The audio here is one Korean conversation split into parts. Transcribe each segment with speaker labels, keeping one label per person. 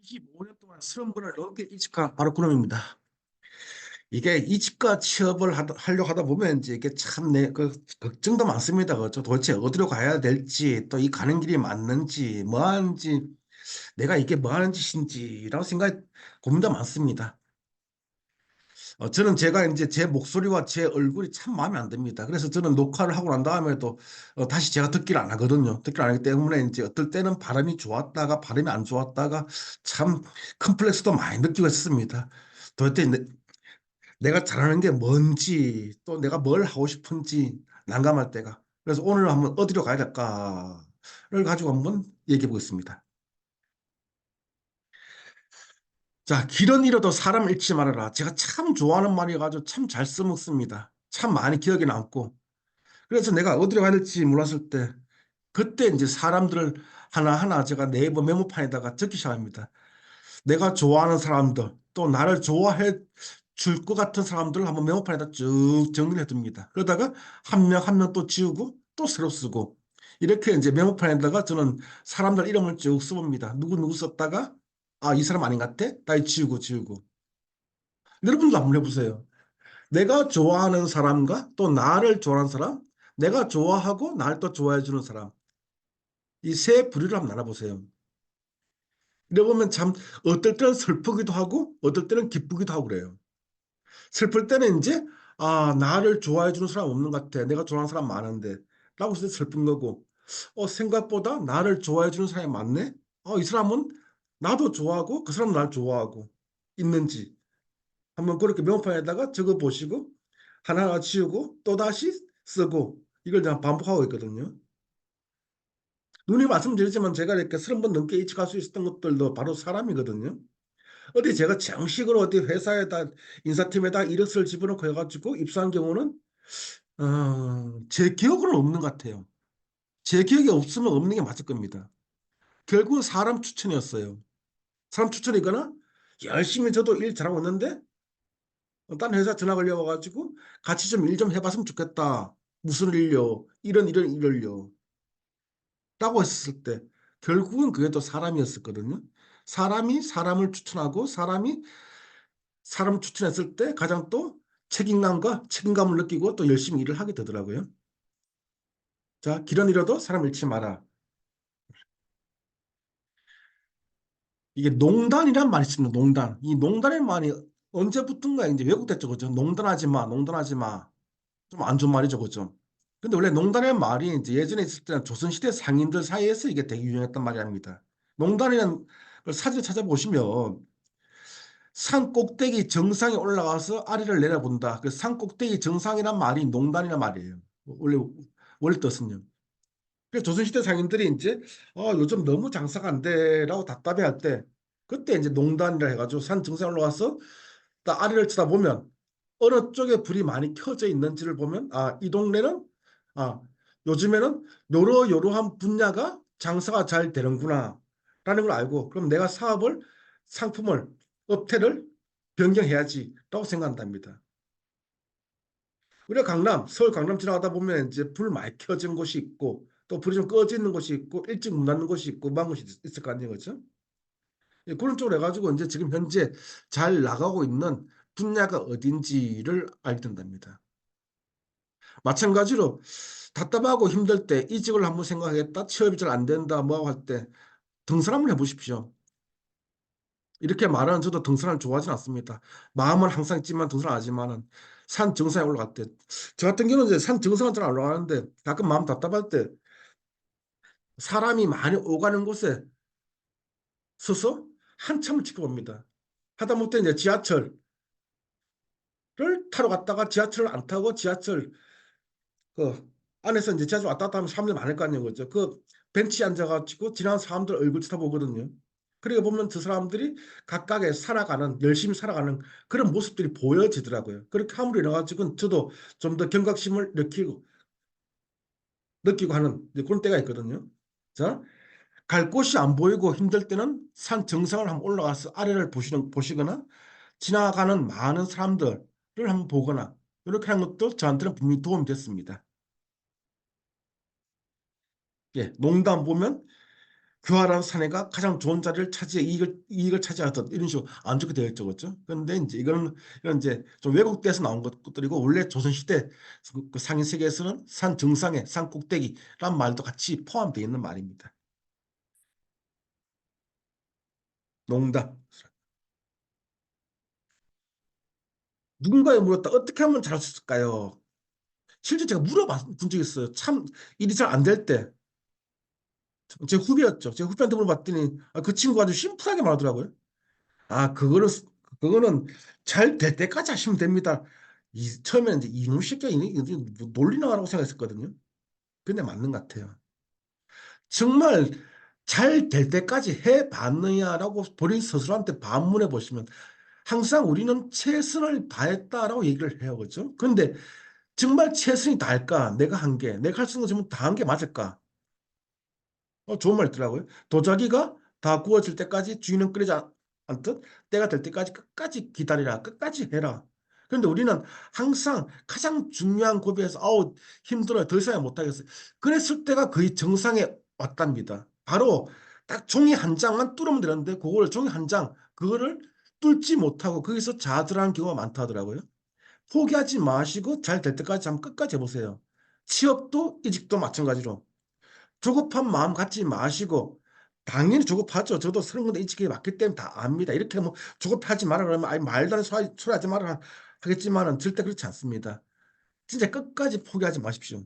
Speaker 1: 25년 동안 서른 번을 넘게 이직한 바로 그놈입니다. 이게 이직과 취업을 하다, 하려고 하다 보면 이제 이게 참 내 그 걱정도 많습니다. 그죠? 도대체 어디로 가야 될지 또 이 가는 길이 맞는지 뭐 하는지 내가 이게 뭐 하는 짓인지라고 생각 고민도 많습니다. 어, 저는 제가 이제 제 목소리와 제 얼굴이 참 마음에 안 듭니다. 그래서 저는 녹화를 하고 난 다음에도 어, 다시 제가 듣기를 안 하거든요. 듣기를 안 하기 때문에 이제 어떨 때는 발음이 좋았다가 발음이 안 좋았다가 참 컴플렉스도 많이 느끼고 있습니다. 도대체 내, 내가 잘하는 게 뭔지 또 내가 뭘 하고 싶은지 난감할 때가. 그래서 오늘 한번 어디로 가야 될까를 가지고 한번 얘기해 보겠습니다. 자, 길은 잃어도 사람 잃지 말아라. 제가 참 좋아하는 말이어가지고 참 잘 써먹습니다. 참 많이 기억에 남고. 그래서 내가 어디로 가야 될지 몰랐을 때, 그때 이제 사람들을 하나하나 제가 네이버 메모판에다가 적기 시작합니다. 내가 좋아하는 사람들, 또 나를 좋아해 줄 것 같은 사람들을 한번 메모판에다 쭉 정리해 둡니다. 그러다가 한 명 한 명 또 지우고 또 새로 쓰고, 이렇게 이제 메모판에다가 저는 사람들 이름을 쭉 써봅니다. 누구 누구 썼다가 아, 이 사람 아닌 것 같아? 다시 지우고 지우고. 여러분도 한번 해보세요. 내가 좋아하는 사람과 또 나를 좋아하는 사람, 내가 좋아하고 나를 또 좋아해 주는 사람. 이 세 부류를 한번 나눠보세요. 이러 보면 참 어떨 때는 슬프기도 하고 어떨 때는 기쁘기도 하고 그래요. 슬플 때는 이제 아, 나를 좋아해 주는 사람 없는 것 같아. 내가 좋아하는 사람 많은데. 라고 해서 슬픈 거고. 어, 생각보다 나를 좋아해 주는 사람이 많네? 어, 이 사람은 나도 좋아하고 그 사람은 날 좋아하고 있는지 한번 그렇게 명판에다가 적어 보시고 하나하나 지우고 또다시 쓰고 이걸 그냥 반복하고 있거든요. 눈이 말씀드리지만 제가 이렇게 서른 번 넘게 이직할 수 있었던 것들도 바로 사람이거든요. 어디 제가 정식으로 어디 회사에다 인사팀에다 이력서를 집어넣고 해가지고 입사한 경우는 어, 제 기억으로는 없는 것 같아요. 제 기억이 없으면 없는 게 맞을 겁니다. 결국은 사람 추천이었어요. 사람 추천이거나 열심히 저도 일 잘하고 있는데 딴 회사 전화 걸려와가지고 같이 좀일좀 해봤으면 좋겠다. 무슨 일요? 이런 이런 일을요. 라고 했을 때 결국은 그게 또 사람이었었거든요. 사람이 사람을 추천하고 사람이 사람 추천했을 때 가장 또 책임감과 책임감을 느끼고 또 열심히 일을 하게 되더라고요. 자, 길은 잃어도 사람 잃지 마라. 이게 농단이란 말이 있습니다. 농단. 이 농단의 말이 언제부턴가 이제 왜곡됐죠. 그죠? 농단하지 마, 농단하지 마. 좀 안 좋은 말이죠. 그죠? 근데 원래 농단의 말이 이제 예전에 있을 때는 조선시대 상인들 사이에서 이게 되게 유행했단 말이 아닙니다. 농단이라는 걸 사진을 찾아보시면 산 꼭대기 정상에 올라가서 아래를 내려본다. 그 산 꼭대기 정상이란 말이 농단이란 말이에요. 원래, 원래 뜻은요. 그래서 조선시대 상인들이 이제 어, 요즘 너무 장사가 안 돼라고 답답해 할 때 그때 이제 농단이라 해가지고 산 정상에 올라가서 딱 아래를 쳐다보면 어느 쪽에 불이 많이 켜져 있는지를 보면 아, 이 동네는 아, 요즘에는 요러요러한 분야가 장사가 잘 되는구나 라는 걸 알고 그럼 내가 사업을 상품을 업태를 변경해야지 라고 생각한답니다. 우리가 강남, 서울 강남 지나가다 보면 이제 불 많이 켜진 곳이 있고 또 불이 좀 꺼져 있는 곳이 있고 일찍 문 닫는 곳이 있고 그런 곳이 있을 거 아니에요, 그렇죠? 예, 그런 쪽으로 해가지고 이제 지금 현재 잘 나가고 있는 분야가 어딘지를 알게 된답니다. 마찬가지로 답답하고 힘들 때 이직을 한번 생각하겠다, 취업이 잘 안 된다, 뭐할때 등산 한번 해보십시오. 이렇게 말하는 저도 등산을 좋아하진 않습니다. 마음은 항상 있지만 등산을 하지만은 산 정상에 올라갈 때, 저 같은 경우는 이제 산 정상은 잘 안 올라가는데 가끔 마음 답답할 때 사람이 많이 오가는 곳에 서서 한참을 지켜봅니다. 하다못해 이제 지하철을 타러 갔다가 지하철을 안 타고 지하철 그 안에서 이제 지하철 왔다 갔다 하면 사람들이 많을 거 아니에요. 그죠? 그 벤치에 앉아가지고 지나간 사람들 얼굴 쳐다보거든요. 그러니까 보면 그 사람들이 각각의 살아가는, 열심히 살아가는 그런 모습들이 보여지더라고요. 그렇게 함으로 인해가지고 저도 좀 더 경각심을 느끼고, 느끼고 하는 그런 때가 있거든요. 자, 갈 곳이 안 보이고 힘들 때는 산 정상을 한번 올라가서 아래를 보시는, 보시거나 지나가는 많은 사람들을 한번 보거나 이렇게 하는 것도 저한테는 분명히 도움이 됐습니다. 예, 농담 보면 교활한 사내가 가장 좋은 자리를 차지해 이익을, 이익을 차지하던 이런 식으로 안 좋게 되어 있죠. 그렇죠? 그런데 이제 이거는 이런 이제 좀 왜곡돼서 나온 것들이고 원래 조선시대 그- 그 상인 세계에서는 산 정상에 산 꼭대기란 말도 같이 포함되어 있는 말입니다. 농담. 누군가에 물었다. 어떻게 하면 잘할 수 있을까요? 실제 제가 물어본 적이 있어요. 참 일이 잘 안 될 때. 제 후배였죠. 제 후배한테 물어봤더니 아, 그 친구가 아주 심플하게 말하더라고요. 아, 그거는 그거는 잘 될 때까지 하시면 됩니다. 이, 처음에는 이제 이놈 새끼가 이- 이- 뭐 놀리나라고 생각했었거든요. 근데 맞는 것 같아요. 정말 잘 될 때까지 해 봤느냐라고 본인 스스로한테 반문해 보시면 항상 우리는 최선을 다했다라고 얘기를 해요. 그렇죠? 근데 정말 최선이 다할까? 내가 한 게, 내가 할 수 있는 거 전부 다한 게 맞을까? 어, 좋은 말 있더라고요. 도자기가 다 구워질 때까지 주인은 끓이지 않- 않듯 때가 될 때까지 끝까지 기다리라. 끝까지 해라. 그런데 우리는 항상 가장 중요한 고비에서 아우 힘들어요. 더 이상 못하겠어요. 그랬을 때가 거의 정상에 왔답니다. 바로 딱 종이 한 장만 뚫으면 되는데 그걸 종이 한 장 그거를 뚫지 못하고 거기서 좌절하는 경우가 많다 하더라고요. 포기하지 마시고 잘 될 때까지 한번 끝까지 해보세요. 취업도 이직도 마찬가지로. 조급한 마음 갖지 마시고 당연히 조급하죠. 저도 서른 군데 일찍이 맞기 때문에 다 압니다. 이렇게 뭐 조급하지 마라 그러면 아니 말도 안 소리, 소리 하지 마라 하겠지만은 절대 그렇지 않습니다. 진짜 끝까지 포기하지 마십시오.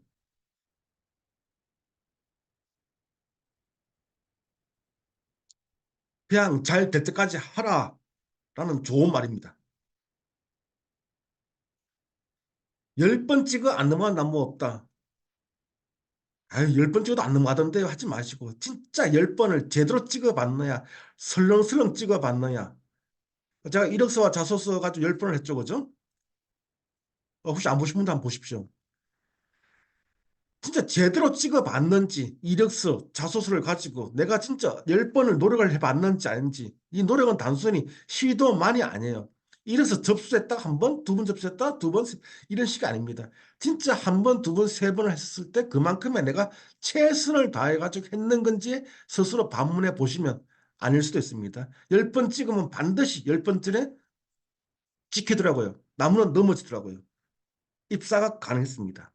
Speaker 1: 그냥 잘 될 때까지 하라 라는 좋은 말입니다. 열 번 찍어 안 넘어간 나무 없다. 아유, 열 번 찍어도 안 넘어가던데요. 하지 마시고 진짜 열 번을 제대로 찍어봤느냐 설렁설렁 찍어봤느냐 제가 이력서와 자소서 가지고 열 번을 했죠, 그죠? 어, 혹시 안 보신 분도 한번 보십시오. 진짜 제대로 찍어봤는지 이력서, 자소서를 가지고 내가 진짜 열 번을 노력을 해봤는지 아닌지 이 노력은 단순히 시도만이 아니에요. 이래서 접수했다 한 번, 두 번 접수했다 두 번, 세- 이런 식이 아닙니다. 진짜 한 번, 두 번, 세 번을 했을 때 그만큼의 내가 최선을 다해가지고 했는 건지 스스로 반문해 보시면 아닐 수도 있습니다. 열 번 찍으면 반드시 열 번째에 찍히더라고요. 나무는 넘어지더라고요. 입사가 가능했습니다.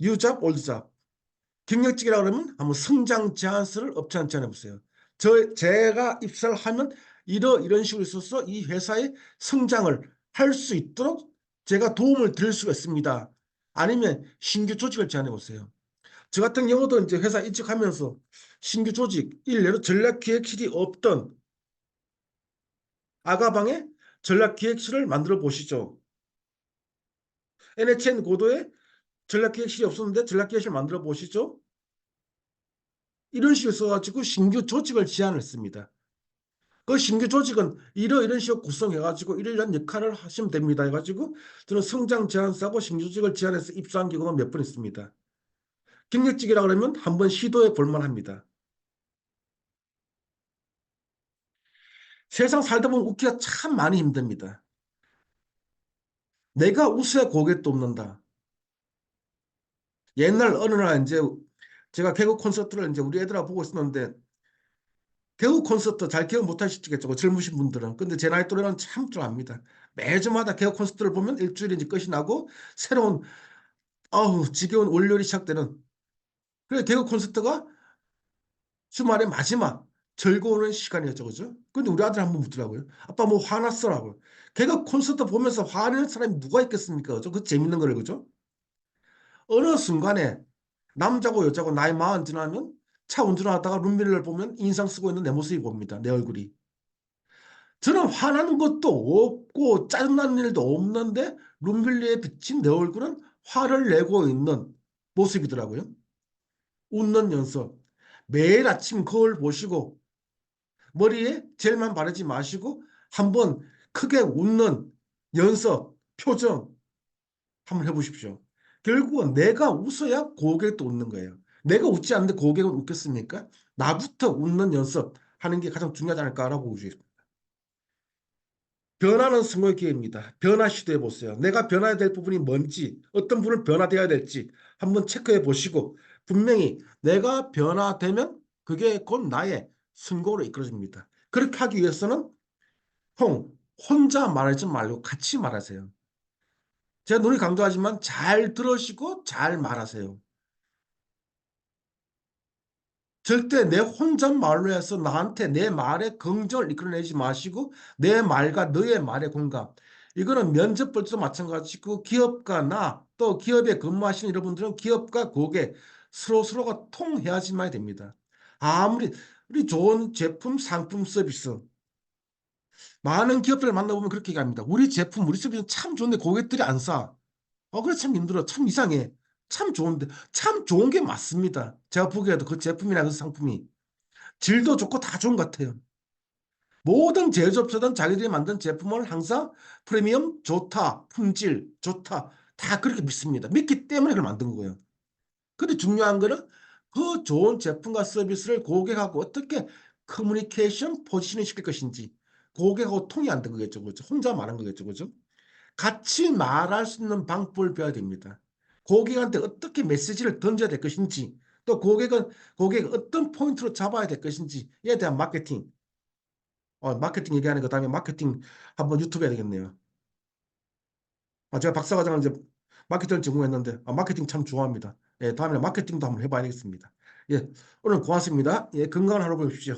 Speaker 1: 뉴잡, 올드잡. 경력직이라 그러면 한번 성장 제안서를 업체한테 전해보세요. 저, 제가 입사를 하면 이러, 이런 식으로 있어서 이 회사의 성장을 할 수 있도록 제가 도움을 드릴 수가 있습니다. 아니면 신규 조직을 제안해 보세요. 저 같은 경우도 이제 회사 이직하면서 신규 조직, 일례로 전략기획실이 없던 아가방에 전략기획실을 만들어 보시죠. NHN 고도에 전략기획실이 없었는데 전략기획실 만들어 보시죠. 이런 식으로 써가지고 신규 조직을 제안했습니다. 그 신규 조직은 이러 이런 식으로 구성해가지고 이러이러한 역할을 하시면 됩니다. 해가지고 저는 성장 제안서하고 신규 조직을 제안해서 입사한 경우가 몇 번 있습니다. 경력직이라 그러면 한번 시도해 볼 만 합니다. 세상 살다 보면 웃기가 참 많이 힘듭니다. 내가 웃어야 고객도 없는다. 옛날 어느 날 이제 제가 개그 콘서트를 이제 우리 애들하고 보고 있었는데 개그 콘서트 잘 기억 못 하시겠죠. 그 젊으신 분들은. 근데 제 나이 또래는 참 좋아합니다. 매주마다 개그 콘서트를 보면 일주일에 이제 끝이 나고 새로운 아우 지겨운 월요일이 시작되는 그래 개그 콘서트가 주말의 마지막 즐거운 시간이었죠. 그죠? 근데 우리 아들 한 번 묻더라고요. 아빠 뭐 화났어라고. 개그 콘서트 보면서 화내는 사람이 누가 있겠습니까? 그죠? 그 재밌는 거를 그죠? 어느 순간에 남자고 여자고 나이 마흔 지나면 차 운전하다가 룸미러를 보면 인상 쓰고 있는 내 모습이 봅니다. 내 얼굴이. 저는 화나는 것도 없고 짜증나는 일도 없는데 룸밀리에 비친 내 얼굴은 화를 내고 있는 모습이더라고요. 웃는 연습. 매일 아침 거울 보시고 머리에 젤만 바르지 마시고 한번 크게 웃는 연습, 표정 한번 해보십시오. 결국은 내가 웃어야 고객도 웃는 거예요. 내가 웃지 않는데 고객은 웃겠습니까? 나부터 웃는 연습 하는 게 가장 중요하지 않을까라고 보고 있습니다. 변화는 성공의 기회입니다. 변화 시도해 보세요. 내가 변화해야 될 부분이 뭔지, 어떤 부분을 변화되어야 될지 한번 체크해 보시고 분명히 내가 변화되면 그게 곧 나의 승고로 이끌어집니다. 그렇게 하기 위해서는 형, 혼자 말하지 말고 같이 말하세요. 제가 눈이 강조하지만 잘 들으시고 잘 말하세요. 절대 내 혼잣말로 해서 나한테 내 말에 긍정을 이끌어내지 마시고 내 말과 너의 말의 공감. 이거는 면접 볼 때도 마찬가지고 기업가 나또 기업에 근무하시는 여러분들은 기업과 고객 서로 서로가 통해야지만 됩니다. 아무리 우리 좋은 제품, 상품, 서비스 많은 기업들을 만나보면 그렇게 얘기합니다. 우리 제품, 우리 서비스 참 좋은데 고객들이 안 사. 어, 그래 참 힘들어. 참 이상해. 참 좋은데 참 좋은 게 맞습니다. 제가 보기에도 그 제품이나 그 상품이 질도 좋고 다 좋은 것 같아요. 모든 제조업체든 자기들이 만든 제품을 항상 프리미엄 좋다, 품질 좋다 다 그렇게 믿습니다. 믿기 때문에 그걸 만든 거예요. 근데 중요한 거는 그 좋은 제품과 서비스를 고객하고 어떻게 커뮤니케이션 포지셔닝 시킬 것인지 고객하고 통이 안 된 거겠죠, 그죠? 혼자 말한 거겠죠, 그죠? 같이 말할 수 있는 방법을 배워야 됩니다. 고객한테 어떻게 메시지를 던져야 될 것인지, 또 고객은 고객 어떤 포인트로 잡아야 될 것인지에 대한 마케팅. 어, 마케팅 얘기하는 거 다음에 마케팅 한번 유튜브 해야 되겠네요. 아, 제가 박사과정을 이제 마케팅을 전공했는데 아, 마케팅 참 좋아합니다. 예, 다음에 마케팅도 한번 해봐야 되겠습니다. 예, 오늘 고맙습니다. 예, 건강한 하루 보내십시오.